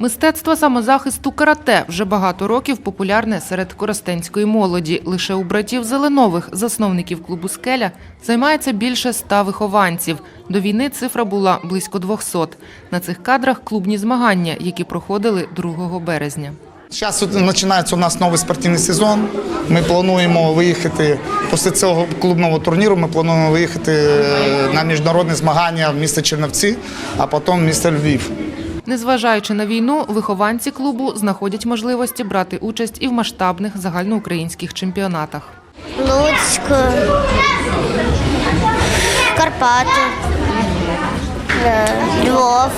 Мистецтво самозахисту карате вже багато років популярне серед коростенської молоді. Лише у братів Зеленових, засновників клубу Скеля, займається більше ста вихованців. До війни цифра була близько 200. На цих кадрах клубні змагання, які проходили 2 березня. Зараз починається у нас новий спортивний сезон. Ми плануємо виїхати після цього клубного турніру. Ми плануємо виїхати е, на міжнародні змагання в місто Чернівці, а потім в місто Львів. Незважаючи на війну, вихованці клубу знаходять можливості брати участь і в масштабних загальноукраїнських чемпіонатах. Луцьк, Карпати, е, Львов,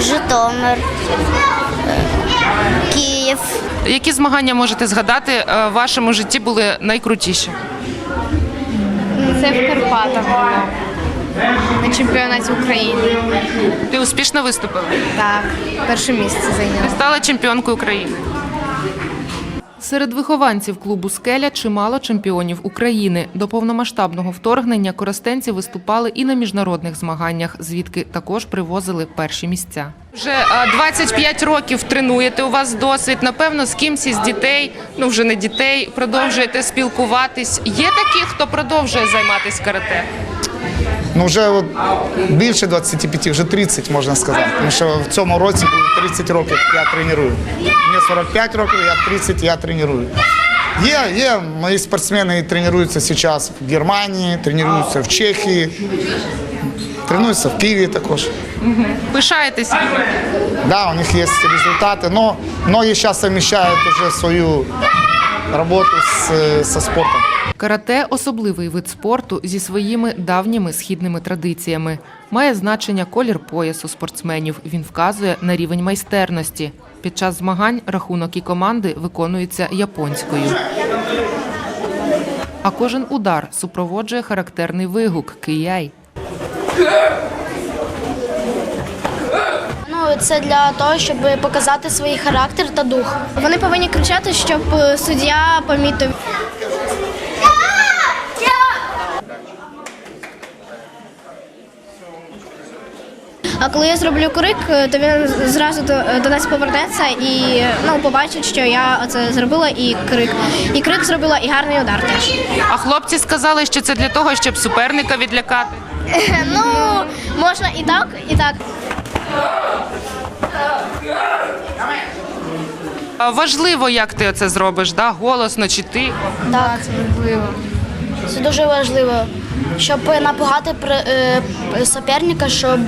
Житомир, е, Київ. Які змагання можете згадати е, в вашому житті були найкрутіші? Це в Карпатах було. На чемпіонаті України. Ти успішно виступила? Так, перше місце зайняла. Стала чемпіонкою України. Серед вихованців клубу Скеля чимало чемпіонів України. До повномасштабного вторгнення коростенці виступали і на міжнародних змаганнях, звідки також привозили перші місця. Вже е, 25 років тренуєте. У вас досвід. Напевно, з кимсь із дітей, ну вже не дітей, продовжуєте спілкуватись. Є такі, хто продовжує займатися карате? Ну вже от більше 25, вже 30 можна сказати. Тому що в цьому році буде 30 років я треную. Мені 45 років, я 30, я треную. Є, є, мої спортсмени тренуються зараз в Германії, тренуються в Чехії, тренуються в Києві також. Пишаєтесь? Да, у них есть результаты, но многие сейчас совмещают уже свою работу с, э, со спортом. Карате особливий вид спорту зі своїми давніми східними традиціями. Має значення колір поясу спортсменів. Він вказує на рівень майстерності. Під час змагань рахунок і команди виконується японською. А кожен удар супроводжує характерний вигук кияй. Ну, це для того, щоб показати свій характер та дух. Вони повинні кричати, щоб е, суддя помітив. А коли я зроблю крик, е, то він зразу до, до нас повернеться і ну, побачить, що я це зробила і крик. І крик зробила, і гарний удар теж. А хлопці сказали, що це для того, щоб суперника відлякати. Ну, можна і так, і так. А Важливо, як ти це зробиш, да? голосно чи ти. Так, це важливо. Це дуже важливо, щоб напугати е, суперника, щоб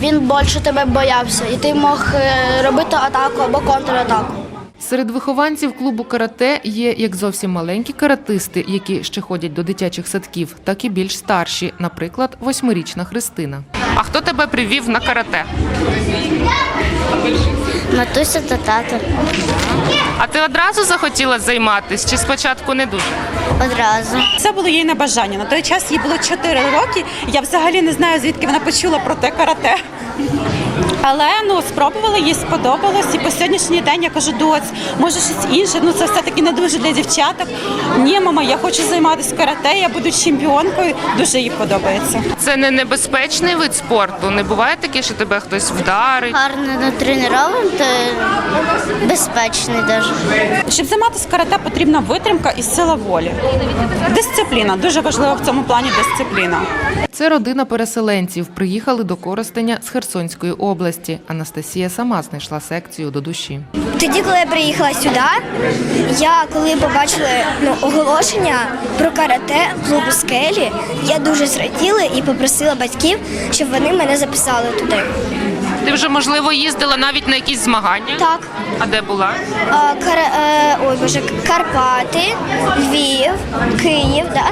він більше тебе боявся, і ти мог е, робити атаку або контратаку. Серед вихованців клубу карате є як зовсім маленькі каратисти, які ще ходять до дитячих садків, так і більш старші, наприклад, восьмирічна Христина. А хто тебе привів на карате? Матуся та тато А ти одразу захотіла займатися чи спочатку не дуже? одразу. Це було їй на бажання. На той час їй було 4 роки. Я взагалі не знаю, звідки вона почула про те карате. Але ну спробувала, їй сподобалось. І по сьогоднішній день я кажу, доць, може щось інше. Ну це все-таки не дуже для дівчаток. Ні, мама, я хочу займатися карате, я буду чемпіонкою. Дуже їй подобається. Це не небезпечний вид спорту. Не буває таке, що тебе хтось вдарить. Гарно натренований та безпечний навіть. Щоб займатися карате, потрібна витримка і сила волі. Дисципліна дуже важлива в цьому плані. Дисципліна. Це родина переселенців. Приїхали до Коростеня з Херсонської області. Анастасія сама знайшла секцію до душі. Тоді, коли я приїхала сюди, я коли побачила ну, оголошення про карате клубу скелі, я дуже зраділа і попросила батьків, щоб вони мене записали туди. Ти вже можливо їздила навіть на якісь змагання? Так, А де була? а, кар, е, ой, боже, Карпати, Львів, Київ, да?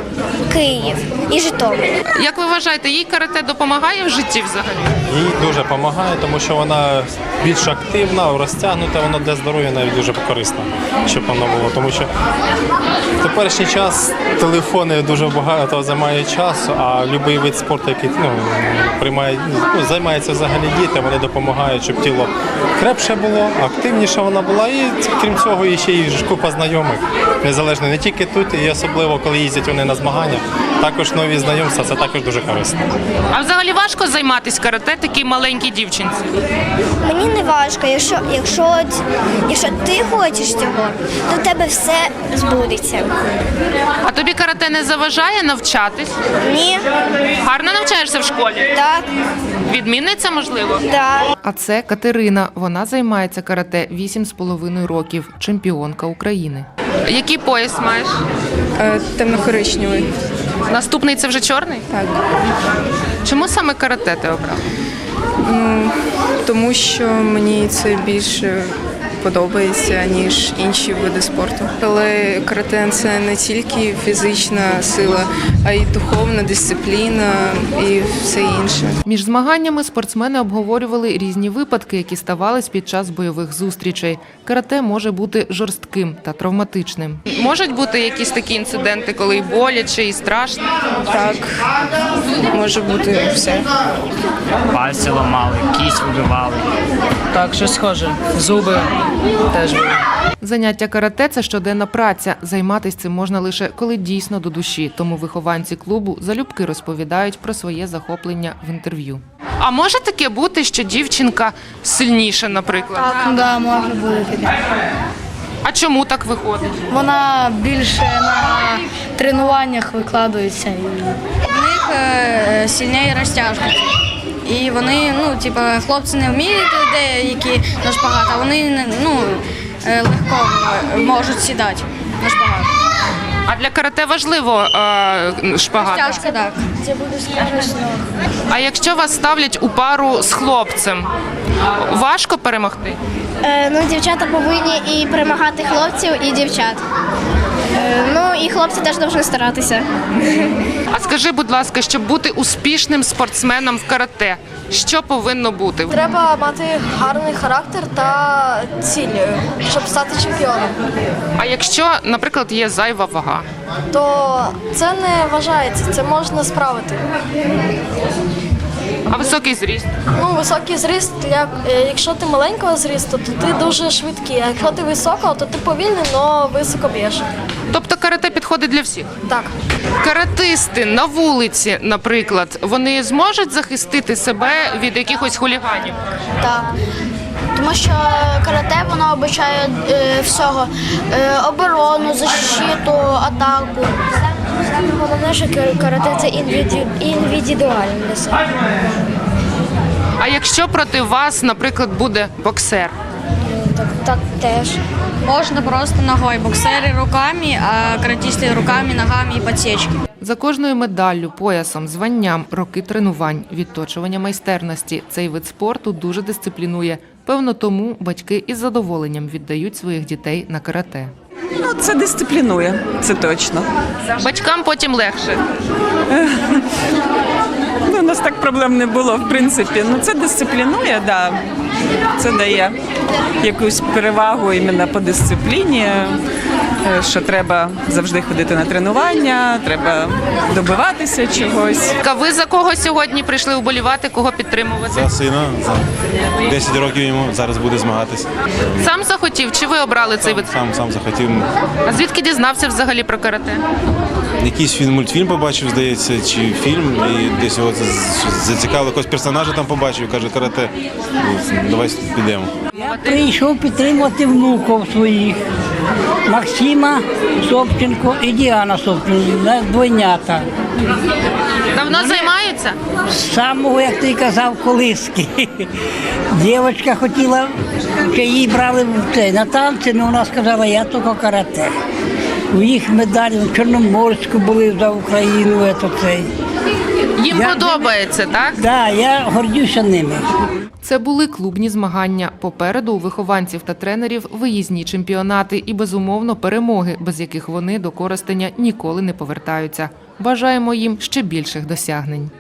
Київ і Житомир. Як ви вважаєте, їй карате допомагає в житті взагалі? Їй дуже допомагає, тому що вона більш активна, розтягнута, вона для здоров'я навіть дуже корисно, щоб воно було. Тому що в теперішній час телефони дуже багато займають часу, а будь-який вид спорту, який ну, приймає, ну, займаються взагалі діти, вони допомагають, щоб тіло крепше було, активніше вона була. І крім цього, і ще й купа знайомих, незалежно не тільки тут, і особливо коли їздять вони на змагання, також нові знайомства, це також дуже корисно. А взагалі важко займатися карате такій маленькій дівчинці? Мені не важко, якщо, якщо, якщо ти хочеш цього, то в тебе все збудеться. А тобі карате не заважає навчатись? Ні, Гарно навчаєшся в школі? так, Відмінниця, можливо? так. А це Катерина. Вона займається карате 8,5 років, чемпіонка України. Який пояс маєш? Е, Темно-коричневий. Наступний це вже чорний? Так. Чому саме карате ти обрав? Тому що мені це більше подобається, ніж інші види спорту. Але карате це не тільки фізична сила, а й духовна дисципліна і все інше. Між змаганнями спортсмени обговорювали різні випадки, які ставались під час бойових зустрічей. Карате може бути жорстким та травматичним. Можуть бути якісь такі інциденти, коли і боляче, і страшно. Так може бути все. пальці ламали, кість вибивали. Так, щось схоже. Зуби теж були. Заняття карате це щоденна праця. Займатися цим можна лише коли дійсно до душі. Тому вихованці клубу залюбки розповідають про своє захоплення в інтерв'ю. А може таке бути, що дівчинка сильніша, наприклад? Так, да, може бути. А чому так виходить? Вона більше на тренуваннях викладується. В них е, сильніше розтяжка. І вони, ну, типа, хлопці не вміють деякі на шпагат, а вони ну, е, легко можуть сідати на шпагат. А для карате важливо е, шпагат. Розтяжка, так. А якщо вас ставлять у пару з хлопцем, важко перемогти? Е, ну, дівчата повинні і перемагати хлопців, і дівчат. Ну і хлопці теж повинні старатися. А скажи, будь ласка, щоб бути успішним спортсменом в карате, що повинно бути? Треба мати гарний характер та ціль, щоб стати чемпіоном. А якщо, наприклад, є зайва вага? То це не вважається, це можна справити. А високий зріст? Ну, високий зріст, як, е, якщо ти маленького зрісту, то ти дуже швидкий. А якщо ти високого, то ти повільний, але високо б'єш. Тобто карате підходить для всіх? Так. Каратисти на вулиці, наприклад, вони зможуть захистити себе від якихось хуліганів? Так. Тому що карате воно обучає е, всього. Е, оборону, защиту, атаку. Саме головне, що карате це індивідуальне. А якщо проти вас, наприклад, буде боксер? Так, так теж. Можна просто ногою. Боксери руками, а каратисти руками, ногами і подсечки. За кожною медаллю, поясом, званням, роки тренувань, відточування майстерності цей вид спорту дуже дисциплінує. Певно, тому батьки із задоволенням віддають своїх дітей на карате. Ну, це дисциплінує, це точно. Батькам потім легше. Ну, у нас так проблем не було, в принципі. Ну, це дисциплінує, да. Це дає якусь перевагу іменно по дисципліні, е, що треба завжди ходити на тренування, треба добиватися чогось. А ви за кого сьогодні прийшли вболівати, кого підтримувати? За сина, за 10 років йому зараз буде змагатись. Сам захотів, чи ви обрали цей вид? Сам сам захотів. А звідки дізнався взагалі про карате? Якийсь фільм, мультфільм побачив, здається, чи фільм, і десь його з- зацікавив якогось персонажа там побачив, каже, карате, давай підемо. Я прийшов підтримувати внуків своїх. Максима Собченко і Діана Собченко, у нас двойнята. Давно займаються? З самого, як ти казав, колиски. Дівчинка хотіла, що її брали на танці, але вона сказала, я тільки карате. У їх медалі в Чорноморську були за Україну. Це, цей. Їм Я- подобається, так? Да, я гордюся ними. Це були клубні змагання. Попереду у вихованців та тренерів виїзні чемпіонати і безумовно перемоги, без яких вони до користення ніколи не повертаються. Бажаємо їм ще більших досягнень.